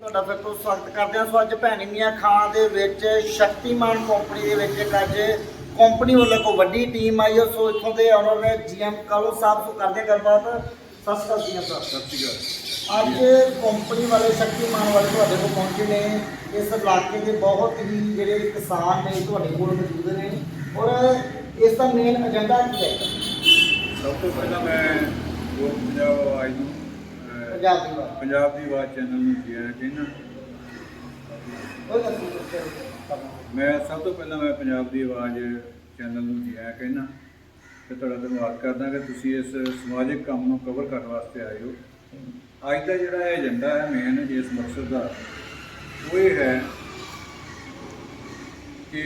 ਤੁਹਾਡਾ ਫਿਰ ਤੋਂ ਸਵਾਗਤ ਕਰਦੇ ਹਾਂ। ਸੋ ਅੱਜ ਭੈਣੀ ਮੀਆਂ ਖਾਂ ਦੇ ਵਿੱਚ ਸ਼ਕਤੀਮਾਨ ਕੰਪਨੀ ਦੇ ਵਿੱਚ ਇੱਕ ਅੱਜ ਕੰਪਨੀ ਵੱਲੋਂ ਇੱਕ ਵੱਡੀ ਟੀਮ ਆਈ ਹੈ ਸੋ ਇੱਥੋਂ ਦੇ ਓਨਰ ਨੇ ਜੀਐਮ ਕਾਲੋ ਸਾਹਿਬ ਤੋਂ ਕਰਦੇ ਗੱਲਬਾਤ। ਸਤਿ ਸ਼੍ਰੀ ਅਕਾਲ ਜੀਐਮ ਸਾਹਿਬ। ਸਤਿ ਸ਼੍ਰੀ ਅਕਾਲ। ਅੱਜ ਕੰਪਨੀ ਵਾਲੇ ਸ਼ਕਤੀਮਾਨ ਵਾਲੇ ਤੁਹਾਡੇ ਕੋਲ ਪਹੁੰਚੇ ਨੇ। ਇਸ ਇਲਾਕੇ ਦੇ ਬਹੁਤ ਹੀ ਜਿਹੜੇ ਕਿਸਾਨ ਨੇ ਤੁਹਾਡੇ ਕੋਲ ਮੌਜੂਦ ਨੇ। ਔਰ ਇਸ ਦਾ ਮੇਨ ਏਜੰਡਾ ਕੀ ਹੈ? ਸਭ ਤੋਂ ਪਹਿਲਾਂ ਮੈਂ ਗੋਲ ਪੰਜਾਬ ਆਵਾਜ਼ ਨੂੰ ਪੰਜਾਬ ਦੀ ਵਾਰ ਪੰਜਾਬ ਦੀ ਆਵਾਜ਼ ਚੈਨਲ ਨੂੰ ਜੀ ਆਇਆਂ ਕਹਿੰਦਾ ਮੈਂ ਸਭ ਤੋਂ ਪਹਿਲਾਂ ਮੈਂ ਪੰਜਾਬ ਦੀ ਆਵਾਜ਼ ਚੈਨਲ ਨੂੰ ਜੀ ਆਇਆਂ ਕਹਿੰਦਾ ਤੇ ਤੁਹਾਡਾ ਧੰਨਵਾਦ ਕਰਦਾ ਕਿ ਤੁਸੀਂ ਇਸ ਸਮਾਜਿਕ ਕੰਮ ਨੂੰ ਕਵਰ ਕਰਨ ਵਾਸਤੇ ਆਏ ਹੋ। ਅੱਜ ਦਾ ਜਿਹੜਾ ਇਹ ਏਜੰਡਾ ਹੈ ਮੇਨ ਇਸ ਮਕਸਦ ਦਾ ਉਹ ਇਹ ਹੈ ਕਿ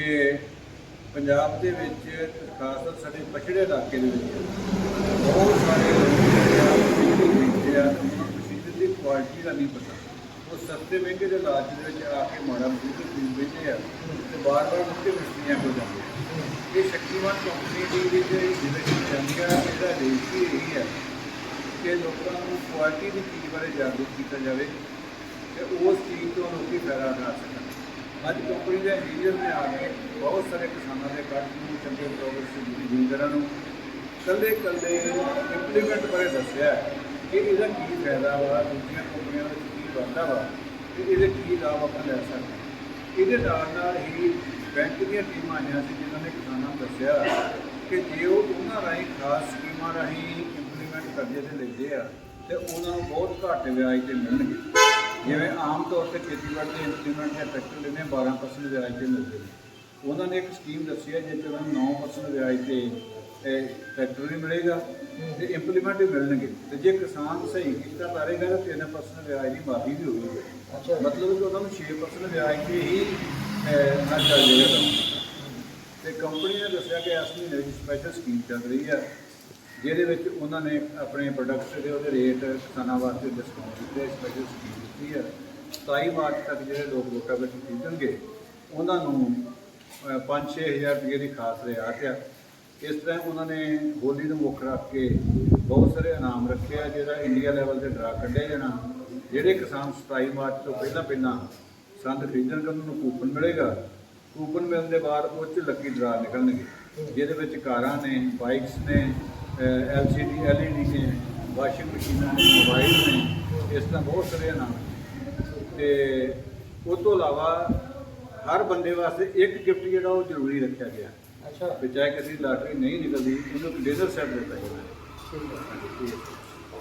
ਪੰਜਾਬ ਦੇ ਵਿੱਚ ਖਾਸ ਸਾਡੇ ਪਛੜੇ ਇਲਾਕੇ ਦੇ ਵਿੱਚ ਬਹੁਤ ਸਾਰੇ ਲੋਕ ਜਿਹੜੇ ਆ ਕੁਆਲਿਟੀ ਦਾ ਨਹੀਂ ਪਤਾ। ਉਹ ਸਸਤੇ ਮਹਿੰਗੇ ਦੇ ਲਾਲਚ ਦੇ ਵਿੱਚ ਆ ਕੇ ਮਾੜਾ ਬਿਜਲੀ ਖਰੀਦ ਲੈਂਦੇ ਆ ਤੇ ਬਾਰ-ਬਾਰ ਮੁੱਕੇ ਮਿਸਤਰੀਆਂ ਕੋਲ ਜਾਂਦੇ ਆ। ਇਹ ਸ਼ਕਤੀਮਾਨ ਕੰਪਨੀ ਦੀ ਵੀ ਜਿਹੜੀ ਜ਼ਿੰਦਗੀ ਜਾਂਦੀ ਇਹਦਾ ਰੇਸ਼ ਹੀ ਇਹੀ ਹੈ ਕਿ ਲੋਕਾਂ ਨੂੰ ਕੁਆਲਿਟੀ ਦੀ ਚੀਜ਼ ਬਾਰੇ ਜਾਗਰੂਕ ਕੀਤਾ ਜਾਵੇ ਤੇ ਉਸ ਚੀਜ਼ ਤੋਂ ਲੋਕੀ ਫਾਇਦਾ ਉਠਾ ਸਕਣ। ਅੱਜ ਕੰਪਨੀ ਦੇ ਇੰਜੀਨੀਅਰ ਨੇ ਆ ਕੇ ਬਹੁਤ ਸਾਰੇ ਕਿਸਾਨਾਂ ਦੇ ਕੱਟ ਨੂੰ ਚੰਗੇ ਪ੍ਰੋਗਰੈਸ ਜ਼ਿਮੀਂਦਾਰਾਂ ਨੂੰ। ਕੱਲੇ ਕੱਲੇ ਇੰਪਲੀਮੈਂਟ ਬਾਰੇ ਦੱਸਿਆ। ਇਹ ਇਹਦਾ ਕੀ ਫਾਇਦਾ ਵਾ? ਦੂਜੀਆਂ ਕੰਪਨੀਆਂ ਵਿੱਚ ਕੀ ਵਾਧਾ ਵਾ? ਤੇ ਇਹਦੇ ਕੀ ਲਾਭ ਆਪਾਂ ਲੈ ਸਕਦੇ ਹਾਂ। ਇਹਦੇ ਨਾਲ ਨਾਲ ਹੀ ਬੈਂਕ ਦੀਆਂ ਟੀਮਾਂ ਆਈਆਂ ਸੀ, ਜਿਨ੍ਹਾਂ ਨੇ ਕਿਸਾਨਾਂ ਨੂੰ ਦੱਸਿਆ ਕਿ ਜੇ ਉਹ ਉਹਨਾਂ ਰਾਹੀਂ ਖਾਸ ਸਕੀਮਾਂ ਰਾਹੀਂ ਇੰਪਲੀਮੈਂਟ ਕਰਦੇ ਤੇ ਲੈਂਦੇ ਆ, ਤੇ ਉਹਨਾਂ ਨੂੰ ਬਹੁਤ ਘੱਟ ਵਿਆਜ ਤੇ ਮਿਲਣਗੇ। ਜਿਵੇਂ ਆਮ ਤੌਰ ਤੇ ਖੇਤੀਬਾੜੀ ਦੇ ਇੰਪਲੀਮੈਂਟ ਜਾਂ ਟਰੈਕਟਰ ਲੈਣੇ 12% ਵਿਆਜ ਤੇ ਮਿਲਦੇ ਨੇ। ਉਹਨਾਂ ਨੇ ਇੱਕ ਸਕੀਮ ਦੱਸੀ ਹੈ, ਜਿਸ 'ਚ ਉਹਨਾਂ ਨੂੰ 9% ਵਿਆਜ ਤੇ ਇਹ ਟਰੈਕਟਰ ਵੀ ਮਿਲੇਗਾ ਤੇ ਇੰਪਲੀਮੈਂਟ ਵੀ ਮਿਲਣਗੇ। ਤੇ ਜੇ ਕਿਸਾਨ ਸਹੀ ਕੀਤਾ ਕਰੇਗਾ ਤਾਂ 3% ਵਿਆਜ ਦੀ ਮਾਫੀ ਵੀ ਹੋਵੇਗੀ ਅੱਛਾ। ਮਤਲਬ ਕਿ ਉਹਨਾਂ ਨੂੰ 6% ਵਿਆਜ ਤੇ ਹੀ ਨਾ ਚੱਲ ਜਾਏਗਾ ਤੇ ਕੰਪਨੀ ਨੇ ਦੱਸਿਆ ਕਿ ਇਸ ਮਹੀਨੇ ਵਿੱਚ ਸਪੈਸ਼ਲ ਸਕੀਮ ਚੱਲ ਰਹੀ ਹੈ ਜਿਹਦੇ ਵਿੱਚ ਉਹਨਾਂ ਨੇ ਆਪਣੇ ਪ੍ਰੋਡਕਟਸ ਦੇ ਉਹਦੇ ਰੇਟ ਕਿਸਾਨਾਂ ਵਾਸਤੇ ਡਿਸਕਾਊਂਟ ਦਿੱਤੇ ਸਪੈਸ਼ਲ ਸਕੀਮ ਦਿੱਤੀ ਹੈ। 27 ਮਾਰਚ ਤੱਕ ਜਿਹੜੇ ਲੋਕ ਵੋਟਾਂ ਵਿੱਚ ਖਰੀਦਣਗੇ ਉਹਨਾਂ ਨੂੰ 5-6000 ਰੁਪਏ ਦੀ ਖਾਸ ਰਿਆਇਤ ਆ। ਇਸ ਤਰ੍ਹਾਂ ਉਹਨਾਂ ਨੇ ਹੋਲੀ ਨੂੰ ਮੁੱਖ ਰੱਖ ਕੇ ਬਹੁਤ ਸਾਰੇ ਇਨਾਮ ਰੱਖੇ ਆ ਜਿਹਦਾ ਇੰਡੀਆ ਲੈਵਲ ਤੇ ਡਰਾ ਕੱਢਿਆ ਜਾਣਾ, ਜਿਹੜੇ ਕਿਸਾਨ 27 ਮਾਰਚ ਤੋਂ ਪਹਿਲਾਂ ਪਹਿਲਾਂ ਸੰਦ ਖਰੀਦਣਗੇ ਉਹਨਾਂ ਨੂੰ ਕੂਪਨ ਮਿਲੇਗਾ, ਕੂਪਨ ਮਿਲਣ ਦੇ ਬਾਅਦ ਉਹ 'ਚ ਲੱਕੀ ਡਰਾ ਨਿਕਲਣਗੇ, ਜਿਹਦੇ ਵਿੱਚ ਕਾਰਾਂ ਨੇ, ਬਾਈਕਸ ਨੇ ਐਲਸੀਡੀ ਐਲਈਡੀ ਨੇ, ਵਾਸ਼ਿੰਗ ਮਸ਼ੀਨਾਂ ਨੇ, ਮੋਬਾਈਲ ਨੇ, ਇਸ ਤਰ੍ਹਾਂ ਬਹੁਤ ਸਾਰੇ ਇਨਾਮ ਨੇ। ਤੇ ਉਸ ਤੋਂ ਇਲਾਵਾ ਹਰ ਬੰਦੇ ਵਾਸਤੇ ਇੱਕ ਗਿਫਟ ਜਿਹੜਾ ਉਹ ਜ਼ਰੂਰੀ ਰੱਖਿਆ ਗਿਆ ਅੱਛਾ। ਵੀ ਚਾਹੇ ਕਦੀ ਲਾਟਰੀ ਨਹੀਂ ਨਿਕਲਦੀ ਉਹਨੂੰ ਡਿਨਰ ਸੈੱਟ ਦਿੱਤਾ ਜਾਂਦਾ।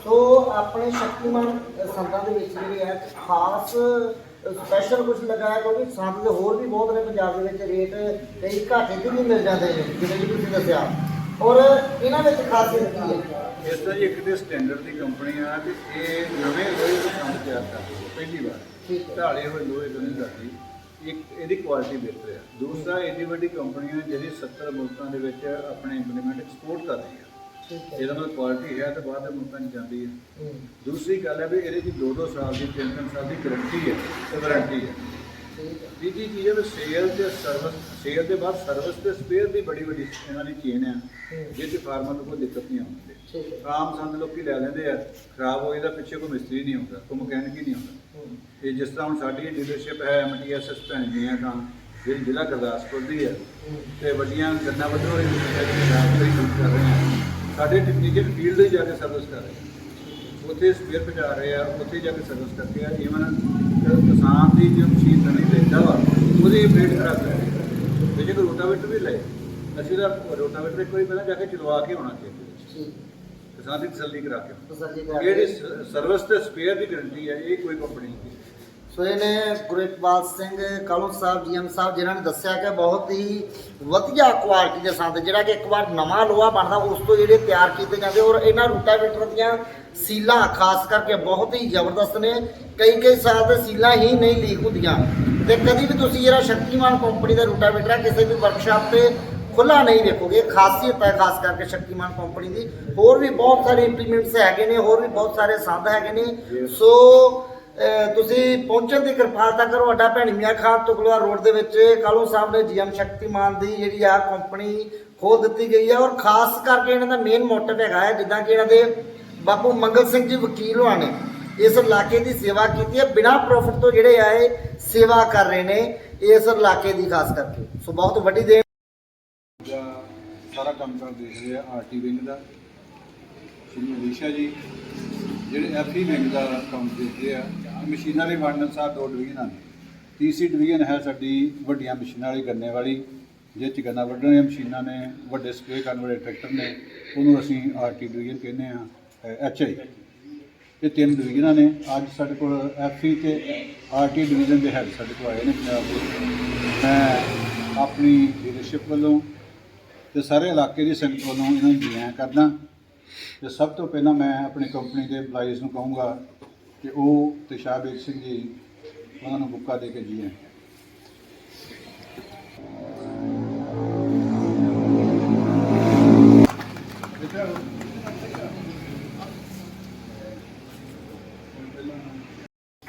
ਸੋ ਆਪਣੇ ਸ਼ਕਤੀਮਾਨ ਸੰਤਾਂ ਦੇ ਵਿੱਚ ਜਿਹੜੇ ਹੈ ਖਾਸ ਸਪੈਸ਼ਲ ਕੁਝ ਲਗਾਇਆ ਕਿਉਂਕਿ ਸੰਤ ਦੇ ਹੋਰ ਵੀ ਬਹੁਤ ਨੇ ਪੰਜਾਬ ਦੇ ਵਿੱਚ ਰੇਟ ਕਈ ਘਾਟੇ ਤੇ ਵੀ ਮਿਲ ਜਾਂਦੇ ਨੇ ਜਿਵੇਂ ਕਿ ਤੁਸੀਂ ਦੱਸਿਆ। ਔਰ ਇਹਨਾਂ ਵਿੱਚ ਖਾਸੀਅਤ ਕੀ ਹੈ? ਇਸ ਤਰ੍ਹਾਂ ਜੀ ਇੱਕ ਤੇ ਸਟੈਂਡਰਡ ਦੀ ਕੰਪਨੀ ਆ ਕਿ ਇਹ ਨਵੇਂ ਲੋਹੇ ਦੇ ਕੰਮ ਤਿਆਰ ਕਰਦੀ ਪਹਿਲੀ ਵਾਰ। ਢਾਲੇ ਹੋਏ ਲੋਹੇ ਤੋਂ ਨਹੀਂ ਕਰਦੀ। ਇੱਕ ਇਹਦੀ ਕੁਆਲਿਟੀ ਬਿਹਤਰ ਹੈ ਦੂਸਰਾ ਇਹਦੀ ਵੱਡੀ ਕੰਪਨੀ ਹੈ ਜਿਹੜੀ 70 ਮੁਲਕਾਂ ਦੇ ਵਿੱਚ ਆਪਣੇ ਇੰਪਲੀਮੈਂਟ ਐਕਸਪੋਰਟ ਕਰ ਰਹੀ ਹੈ। ਇਹਦਾ ਮਤਲਬ ਕੁਆਲਿਟੀ ਹੈ ਤੇ ਬਾਹਰ ਦੇ ਮੁਲਕਾਂ 'ਚ ਜਾਂਦੀ ਹੈ। ਦੂਸਰੀ ਗੱਲ ਹੈ ਵੀ ਇਹਦੇ 'ਚ 2-2 ਸਾਲ ਦੀ 3-3 ਸਾਲ ਦੀ ਗਾਰੰਟੀ ਹੈ ਤੇ ਵਾਰੰਟੀ ਹੈ। ਤੀਜੀ ਚੀਜ਼ ਹੈ ਵੀ ਸੇਲ ਤੇ ਸਰਵਿਸ ਸੇਲ ਦੇ ਬਾਅਦ ਸਰਵਿਸ ਤੇ ਸਪੇਅਰ ਦੀ ਬੜੀ ਵੱਡੀ ਇਹਨਾਂ ਦੀ ਚੇਨ ਹੈ। ਜਿਹਦੇ ਫਾਰਮਰ ਨੂੰ ਕੋਈ ਦਿੱਕਤ ਨਹੀਂ ਆਉਂਦੀ। ਆਮ ਸੰਦ ਲੋਕੀ ਲੈ ਲੈਂਦੇ ਆ ਖਰਾਬ ਹੋਏ ਦਾ ਪਿੱਛੇ ਕੋਈ ਮਿਸਤਰੀ ਨਹੀਂ ਹੁੰਦਾ ਕੋਈ ਮਕੈਨਿਕ ਹੀ ਨਹੀਂ ਹੁੰਦਾ। ਹੂੰ, ਜਿਸ ਤਰ੍ਹਾਂ ਹੁਣ ਸਾਡੀ ਡੀਲਰਸ਼ਿਪ ਹੈ ਐਮਟੀਐਸਐਸ ਭੈਣ ਦੀਆਂ ਤਾਂ ਜਿਹੜੀ ਜ਼ਿਲ੍ਹਾ ਗੁਰਦਾਸਪੁਰ ਦੀ ਹੈ ਹੂੰ, ਤੇ ਵੱਡੀਆਂ ਗੰਨਾ ਵੱਢਣ ਵਾਲੀ ਕਰ ਰਹੇ ਆ ਸਾਡੇ ਟੈਕਨੀਕਲ ਫੀਲਡ ਹੀ ਜਾ ਕੇ ਸਰਵਿਸ ਕਰ ਰਹੇ ਆ ਉੱਥੇ ਸਪੇਅਰ ਪਹੁੰਚਾ ਰਹੇ ਆ ਉੱਥੇ ਜਾ ਕੇ ਸਰਵਿਸ ਕਰਦੇ ਆ ਈਵਨ ਕਿਸਾਨ ਦੀ ਜੋ ਮਸ਼ੀਨ ਨਵੀਂ ਲੈਂਦਾ ਵਾ ਉਹਦੀ ਅਪਡੇਟ ਕਰਾ ਦਿੰਦੇ ਆ। ਜੇ ਕੋਈ ਰੋਟਾਵੇਟਰ ਵੀ ਲਏ ਅਸੀਂ ਤਾਂ ਰੋਟਾਵੇਟਰ ਇੱਕ ਵਾਰੀ ਪਹਿਲਾਂ ਜਾ ਕੇ ਚਲਵਾ ਕੇ ਆਉਣਾ ਚਾਹੀਦਾ। ਦੀ ਤਸੱਲੀ ਕਰਾ ਕੇ ਤਸੱਲੀ ਕਰਾ ਜਿਹੜੀ ਕੇ। ਸਰਵਿਸ ਤੇ ਸਪੇਅਰ ਦੀ ਗਾਰੰਟੀ ਹੈ ਇਹ ਕੋਈ ਕੰਪਨੀ ਨਹੀਂ। ਸੋ ਇਹ ਨੇ ਗੁਰਪਾਲ ਸਿੰਘ ਕਾਲੂ ਸਾਹਿਬ ਜੀਐਮ ਸਾਹਿਬ ਜਿਨ੍ਹਾਂ ਨੇ ਦੱਸਿਆ ਕਿ ਬਹੁਤ ਹੀ ਵਧੀਆ ਕੁਆਲਿਟੀ ਦੇ ਸੰਦ ਜਿਹੜਾ ਕਿ ਇੱਕ ਵਾਰ ਨਵਾਂ ਲੋਹਾ ਬਣਦਾ ਉਸ ਤੋਂ ਜਿਹੜੇ ਤਿਆਰ ਕੀਤੇ ਜਾਂਦੇ ਔਰ ਇਹਨਾਂ ਰੂਟਾਵੇਟਰ ਦੀਆਂ ਸੀਲਾਂ ਖਾਸ ਕਰਕੇ ਬਹੁਤ ਹੀ ਜ਼ਬਰਦਸਤ ਨੇ ਕਈ ਕਈ ਸਾਲ ਦੇ ਸੀਲਾਂ ਹੀ ਨਹੀਂ ਲੀਕ ਹੁੰਦੀਆਂ ਤੇ ਕਦੀ ਵੀ ਤੁਸੀਂ ਜਿਹੜਾ ਸ਼ਕਤੀਮਾਨ ਕੰਪਨੀ ਦਾ ਰੂਟਾਵੇਟਰ ਕਿਸੇ ਵੀ ਵਰਕਸ਼ਾਪ ਤੇ ਖੁੱਲਾ ਨਹੀਂ ਵੇਖੋਗੇ ਖਾਸੀਅਤ ਹੈ ਖਾਸ ਕਰਕੇ ਸ਼ਕਤੀਮਾਨ ਕੰਪਨੀ ਦੀ। ਹੋਰ ਵੀ ਬਹੁਤ ਸਾਰੇ ਇੰਪਲੀਮੈਂਟਸ ਹੈਗੇ ਨੇ, ਹੋਰ ਵੀ ਬਹੁਤ ਸਾਰੇ ਸੰਦ ਹੈਗੇ ਨੇ। ਸੋ ਤੁਸੀਂ ਪਹੁੰਚਣ ਦੀ ਕਿਰਪਾਲਤਾ ਕਰੋ। ਅੱਡਾ ਭੈਣੀ ਮੀਆਂ ਖਾਨ ਤੁਗਲਵਾ ਰੋਡ ਦੇ ਵਿੱਚ ਕਾਲੂ ਸਾਹਿਬ ਨੇ ਜੀਐਮ ਸ਼ਕਤੀਮਾਨ ਦੀ ਜਿਹੜੀ ਆ ਕੰਪਨੀ ਖੋਲ ਦਿੱਤੀ ਗਈ ਹੈ ਔਰ ਖਾਸ ਕਰਕੇ ਇਹਨਾਂ ਦਾ ਮੇਨ ਮੋਟਿਵ ਹੈਗਾ ਹੈ, ਜਿੱਦਾਂ ਕਿ ਇਹਨਾਂ ਦੇ ਬਾਪੂ ਮੰਗਲ ਸਿੰਘ ਜੀ ਵਕੀਲ ਹੋਣਾ ਨੇ, ਇਸ ਇਲਾਕੇ ਦੀ ਸੇਵਾ ਕੀਤੀ ਹੈ। ਬਿਨਾਂ ਪ੍ਰੋਫਿਟ ਤੋਂ ਜਿਹੜੇ ਆ ਇਹ ਸੇਵਾ ਕਰ ਰਹੇ ਨੇ ਇਸ ਇਲਾਕੇ ਦੀ ਖਾਸ ਕਰਕੇ। ਸੋ ਬਹੁਤ ਵੱਡੀ ਦੇਣ ਸਾਰਾ ਕੰਮ ਕਰ ਦੇਖ ਰਹੇ ਆ ਆਰਟੀ ਵਿੰਗ ਦਾ। ਸ਼੍ਰੀ ਅਲੀਸ਼ਾ ਜੀ, ਜਿਹੜੇ ਐਫਈ ਵਿੰਗ ਦਾ ਕੰਮ ਦੇਖਦੇ ਆ, ਮਸ਼ੀਨਾਂ ਦੇ ਵੰਡਨ ਸਾਹਿਬ ਦੋ ਡਿਵੀਜ਼ਨਾਂ ਨੇ ਤੀਸਰੀ ਡਿਵੀਜ਼ਨ ਹੈ ਸਾਡੀ ਵੱਡੀਆਂ ਮਸ਼ੀਨਾਂ ਵਾਲੀ, ਗੰਨੇ ਵਾਲੀ, ਜਿਹਦੇ ਚ ਗੰਨਾ ਵੱਢਣ ਵਾਲੀਆਂ ਮਸ਼ੀਨਾਂ ਨੇ, ਵੱਡੇ ਸਪਰੇ ਕਰਨ ਵਾਲੇ ਟਰੈਕਟਰ ਨੇ, ਉਹਨੂੰ ਅਸੀਂ ਆਰਟੀ ਡਿਵੀਜ਼ਨ ਕਹਿੰਦੇ ਆ ਐਚਆਈ ਇਹ ਤਿੰਨ ਡਿਵੀਜ਼ਨਾਂ ਨੇ। ਅੱਜ ਸਾਡੇ ਕੋਲ ਐਫਈ ਤੇ ਆਰਟੀ ਡਿਵੀਜ਼ਨ ਦੇ ਹੈਡ ਸਾਡੇ ਕੋਲ ਆਏ ਨੇ ਪੰਜਾਬ ਦੇ। ਮੈਂ ਆਪਣੀ ਲੀਡਰਸ਼ਿਪ ਵੱਲੋਂ ਤੇ ਸਾਰੇ ਇਲਾਕੇ ਦੀ ਸੰਗਤ ਵੱਲੋਂ ਇਹਨਾਂ ਨੂੰ ਜੀ ਕਰਦਾ। ਤੇ ਸਭ ਤੋਂ ਪਹਿਲਾਂ ਮੈਂ ਆਪਣੀ ਕੰਪਨੀ ਦੇ EMPLOYEES ਨੂੰ ਕਹੂੰਗਾ ਕਿ ਉਹ ਤੇ ਸ਼ਾਹਬੇਗ ਸਿੰਘ ਜੀ, ਉਹਨਾਂ ਨੂੰ ਬੁੱਕਾ ਦੇ ਕੇ ਜੀ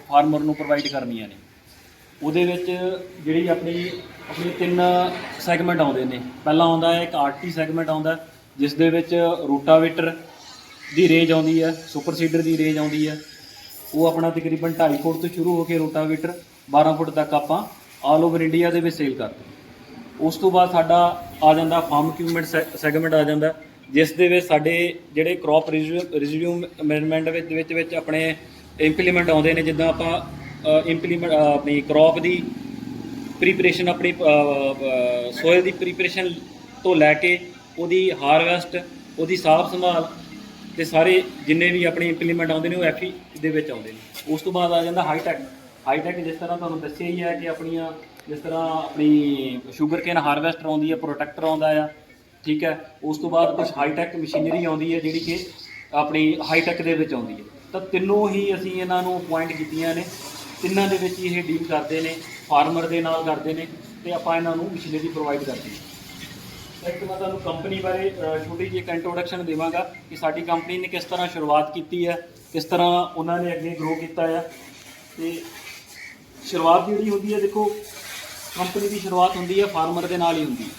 ਫਾਰਮਰ ਨੂੰ ਪ੍ਰੋਵਾਈਡ ਕਰਨੀਆਂ ਨੇ। ਉਹਦੇ ਵਿੱਚ ਜਿਹੜੀ ਆਪਣੀ ਆਪਣੀ ਤਿੰਨ ਸੈਗਮੈਂਟ ਆਉਂਦੇ ਨੇ। ਪਹਿਲਾਂ ਆਉਂਦਾ ਹੈ ਇੱਕ ਆਰਟੀ ਸੈਗਮੈਂਟ ਆਉਂਦਾ ਜਿਸ ਦੇ ਵਿੱਚ ਰੋਟਾਵੇਟਰ ਦੀ ਰੇਂਜ ਆਉਂਦੀ ਹੈ, ਸੁਪਰ ਸੀਡਰ ਦੀ ਰੇਂਜ ਆਉਂਦੀ ਹੈ। ਉਹ ਆਪਣਾ ਤਕਰੀਬਨ 2.5 ਫੁੱਟ ਤੋਂ ਸ਼ੁਰੂ ਹੋ ਕੇ ਰੋਟਾਵੇਟਰ 12 ਫੁੱਟ ਤੱਕ ਆਪਾਂ ਆਲ ਓਵਰ ਇੰਡੀਆ ਦੇ ਵਿੱਚ ਸੇਲ ਕਰਦੇ ਉਸ ਤੋਂ ਬਾਅਦ ਸਾਡਾ ਆ ਜਾਂਦਾ ਫਾਰਮ ਇਕਵਿਪਮੈਂਟ ਸੈਗਮੈਂਟ ਆ ਜਾਂਦਾ ਜਿਸ ਦੇ ਵਿੱਚ ਸਾਡੇ ਜਿਹੜੇ ਕ੍ਰੌਪ ਰਿਜ਼ਿਊਮ ਮੈਨੇਜਮੈਂਟ ਵਿੱਚ ਵਿੱਚ ਆਪਣੇ ਇੰਪਲੀਮੈਂਟ ਆਉਂਦੇ ਨੇ, ਜਿੱਦਾਂ ਆਪਾਂ ਇੰਪਲੀਮੈਂਟ ਆਪਣੀ ਕ੍ਰੌਪ ਦੀ ਪ੍ਰੀਪਰੇਸ਼ਨ ਆਪਣੀ ਸੋਇਲ ਦੀ ਪ੍ਰੀਪਰੇਸ਼ਨ ਤੋਂ ਲੈ ਕੇ ਉਹਦੀ ਹਾਰਵੈਸਟ ਉਹਦੀ ਸਾਫ਼ ਸੰਭਾਲ ਤੇ ਸਾਰੇ ਜਿੰਨੇ ਵੀ ਆਪਣੇ ਇੰਪਲੀਮੈਂਟ ਆਉਂਦੇ ਨੇ ਉਹ ਐਫਈ ਦੇ ਵਿੱਚ ਆਉਂਦੇ ਨੇ। ਉਸ ਤੋਂ ਬਾਅਦ ਆ ਜਾਂਦਾ ਹਾਈਟੈਕ ਹਾਈਟੈਕ ਜਿਸ ਤਰ੍ਹਾਂ ਤੁਹਾਨੂੰ ਦੱਸਿਆ ਹੀ ਹੈ ਕਿ ਆਪਣੀਆਂ, ਜਿਸ ਤਰ੍ਹਾਂ ਆਪਣੀ ਸ਼ੂਗਰ ਕੇਨ ਹਾਰਵੈਸਟਰ ਆਉਂਦੀ ਹੈ ਪ੍ਰੋਟੈਕਟਰ ਆਉਂਦਾ ਆ, ਠੀਕ ਹੈ। ਉਸ ਤੋਂ ਬਾਅਦ ਕੁਝ ਹਾਈਟੈਕ ਮਸ਼ੀਨਰੀ ਆਉਂਦੀ ਹੈ, ਜਿਹੜੀ ਕਿ ਆਪਣੀ ਹਾਈਟੈਕ ਦੇ ਵਿੱਚ ਆਉਂਦੀ ਹੈ। ਤਾਂ ਤਿੰਨੋਂ ਹੀ ਅਸੀਂ ਇਹਨਾਂ ਨੂੰ ਪੁਆਇੰਟ ਕੀਤੀਆਂ ਨੇ। ਤਿੰਨਾਂ ਦੇ ਵਿੱਚ ਹੀ ਇਹ ਡੀਲ ਕਰਦੇ ਨੇ ਫਾਰਮਰ ਦੇ ਨਾਲ ਕਰਦੇ ਨੇ ਤੇ ਆਪਾਂ ਇਹਨਾਂ ਨੂੰ ਮਸ਼ੀਨਰੀ ਪ੍ਰੋਵਾਈਡ ਕਰਦੇ ਹਾਂ। ਇੱਕ ਮੈਂ ਤੁਹਾਨੂੰ ਕੰਪਨੀ ਬਾਰੇ ਛੋਟੀ ਜਿਹੀ ਇੱਕ ਇੰਟਰੋਡਕਸ਼ਨ ਦੇਵਾਂਗਾ ਕਿ ਸਾਡੀ ਕੰਪਨੀ ਨੇ ਕਿਸ ਤਰ੍ਹਾਂ ਸ਼ੁਰੂਆਤ ਕੀਤੀ ਹੈ, ਕਿਸ ਤਰ੍ਹਾਂ ਉਹਨਾਂ ਨੇ ਅੱਗੇ ਗਰੋ ਕੀਤਾ ਹੈ। ਤੇ ਸ਼ੁਰੂਆਤ ਜਿਹੜੀ ਹੁੰਦੀ ਹੈ, ਦੇਖੋ ਕੰਪਨੀ ਦੀ ਸ਼ੁਰੂਆਤ ਹੁੰਦੀ ਹੈ ਫਾਰਮਰ ਦੇ ਨਾਲ ਹੀ ਹੁੰਦੀ ਹੈ।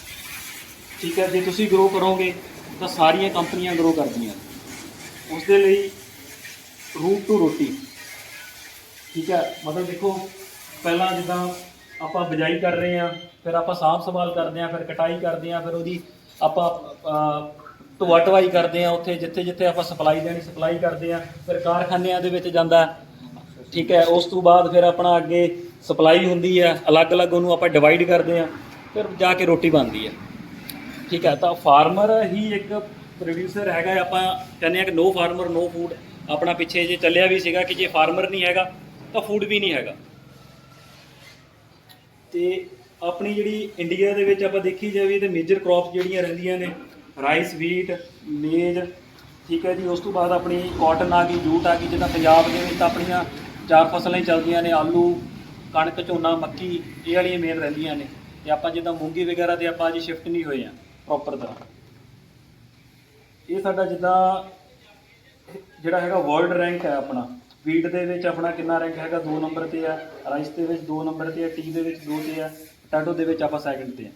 ਠੀਕ ਹੈ, ਜੇ ਤੁਸੀਂ ਗਰੋ ਕਰੋਗੇ, ਤਾਂ ਸਾਰੀਆਂ ਕੰਪਨੀਆਂ ਗਰੋ ਕਰਦੀਆਂ ਨੇ। ਉਸ ਦੇ ਲਈ ਰੂਟ ਟੂ ਰੋਟੀ ਠੀਕ ਹੈ, ਮਤਲਬ ਦੇਖੋ, ਪਹਿਲਾਂ ਜਿੱਦਾਂ ਆਪਾਂ ਬਿਜਾਈ ਕਰ ਰਹੇ ਆ ਫਿਰ ਆਪਾਂ ਸਾਫ਼ ਸੰਭਾਲ ਕਰਦੇ ਆ ਫਿਰ ਕਟਾਈ ਕਰਦੇ ਆ ਫਿਰ ਉਹਦੀ ਆਪਾਂ ਢੋਆ ਢਵਾਈ ਕਰਦੇ ਆ ਉੱਥੇ, ਜਿੱਥੇ ਜਿੱਥੇ ਆਪਾਂ ਸਪਲਾਈ ਦੇਣੀ, ਸਪਲਾਈ ਕਰਦੇ ਆ ਫਿਰ ਕਾਰਖਾਨਿਆਂ ਦੇ ਵਿੱਚ ਜਾਂਦਾ ਠੀਕ ਹੈ, ਉਸ ਤੋਂ ਬਾਅਦ ਫਿਰ ਆਪਣਾ ਅੱਗੇ ਸਪਲਾਈ ਹੁੰਦੀ ਹੈ, ਅਲੱਗ-ਅਲੱਗ ਉਹਨੂੰ ਆਪਾਂ ਡਿਵਾਈਡ ਕਰਦੇ ਆ ਫਿਰ ਜਾ ਕੇ ਰੋਟੀ ਬਣਦੀ ਹੈ। ਠੀਕ ਹੈ, ਤਾਂ ਫਾਰਮਰ ਹੀ ਇੱਕ ਪ੍ਰੋਡਿਊਸਰ ਹੈਗਾ ਆਪਾਂ ਕਹਿੰਦੇ ਆ ਕਿ ਨੋ ਫਾਰਮਰ ਨੋ ਫੂਡ ਆਪਣਾ ਪਿੱਛੇ ਜੇ ਚੱਲਿਆ ਵੀ ਸੀਗਾ ਕਿ ਜੇ ਫਾਰਮਰ ਨਹੀਂ ਹੈਗਾ ਤਾਂ ਫੂਡ ਵੀ ਨਹੀਂ ਹੈਗਾ। ਤੇ ਆਪਣੀ ਜਿਹੜੀ ਇੰਡੀਆ ਦੇ ਵਿੱਚ ਆਪਾਂ ਦੇਖੀ ਜਾਵੇ ਤੇ ਮੇਜਰ ਕ੍ਰੌਪਸ ਜਿਹੜੀਆਂ ਰਹਿੰਦੀਆਂ ਨੇ ਰਾਈਸ ਵੀਟ ਮੇਜ ਠੀਕ ਹੈ ਜੀ, ਉਸ ਤੋਂ ਬਾਅਦ ਆਪਣੀ ਕਾਟਨ ਆ ਗਈ ਜੂਟ ਆ ਗਈ, ਜਿੱਦਾਂ ਪੰਜਾਬ ਦੇ ਵਿੱਚ ਆਪਣੀਆਂ ਚਾਰ ਫਸਲਾਂ ਹੀ ਚੱਲਦੀਆਂ ਨੇ, ਆਲੂ, ਕਣਕ, ਝੋਨਾ, ਮੱਕੀ, ਇਹ ਵਾਲੀਆਂ ਮੇਨ ਰਹਿੰਦੀਆਂ ਨੇ। ਤੇ ਆਪਾਂ ਜਿੱਦਾਂ ਮੂੰਗੀ ਵਗੈਰਾ ਤੇ ਆਪਾਂ ਅਜੇ ਸ਼ਿਫਟ ਨਹੀਂ ਹੋਏ ਆ ਪ੍ਰੋਪਰ ਤਰ੍ਹਾਂ। ਇਹ ਸਾਡਾ ਜਿੱਦਾਂ ਜਿਹੜਾ ਹੈਗਾ ਵਰਲਡ ਰੈਂਕ ਹੈ ਆਪਣਾ। ਵੀਟ ਦੇ ਵਿੱਚ ਆਪਣਾ ਕਿੰਨਾ ਰੈਂਕ ਹੈਗਾ? 2 ਨੰਬਰ ਤੇ ਆ। ਰਾਈਸ ਦੇ ਵਿੱਚ 2 ਨੰਬਰ ਤੇ ਆ ਟੀ ਦੇ ਵਿੱਚ 2 ਤੇ ਆ। ਪੋਟੈਟੋ ਦੇ ਵਿੱਚ ਆਪਾਂ ਸੈਕਿੰਡ ਤੇ ਆ।